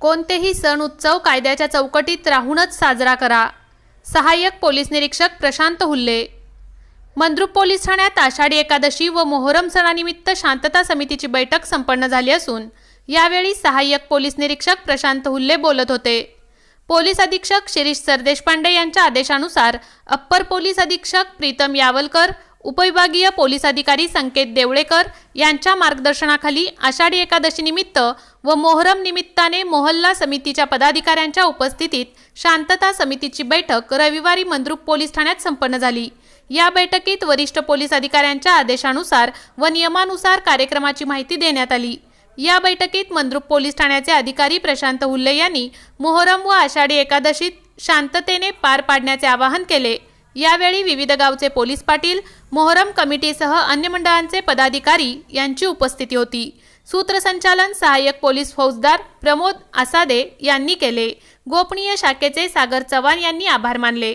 कोणतेही सण उत्सव कायद्याच्या चौकटीत राहूनच साजरा करा. सहाय्यक पोलीस निरीक्षक प्रशांत हुल्ले. मंद्रुप पोलीस ठाण्यात आषाढी एकादशी व मोहरम सणानिमित्त शांतता समितीची बैठक संपन्न झाली असून यावेळी सहाय्यक पोलीस निरीक्षक प्रशांत हुल्ले बोलत होते. पोलीस अधीक्षक शिरीष सरदेशपांडे यांच्या आदेशानुसार अप्पर पोलीस अधीक्षक प्रीतम यावलकर उपविभागीय पोलीस अधिकारी संकेत देवळेकर यांच्या मार्गदर्शनाखाली आषाढी एकादशीनिमित्त व मोहरम निमित्ताने मोहल्ला समितीच्या पदाधिकाऱ्यांच्या उपस्थितीत शांतता समितीची बैठक रविवारी मंद्रुप पोलीस ठाण्यात संपन्न झाली. या बैठकीत वरिष्ठ पोलीस अधिकाऱ्यांच्या आदेशानुसार व नियमानुसार कार्यक्रमाची माहिती देण्यात आली. या बैठकीत मंद्रुप पोलीस ठाण्याचे अधिकारी प्रशांत हुल्ले यांनी मोहरम व आषाढी एकादशीत शांततेने पार पाडण्याचे आवाहन केले. यावेळी विविध गावचे पोलीस पाटील मोहरम कमिटीसह अन्य मंडळांचे पदाधिकारी यांची उपस्थिती होती. सूत्रसंचालन सहाय्यक पोलीस फौजदार प्रमोद आसादे यांनी केले. गोपनीय शाखेचे सागर चव्हाण यांनी आभार मानले.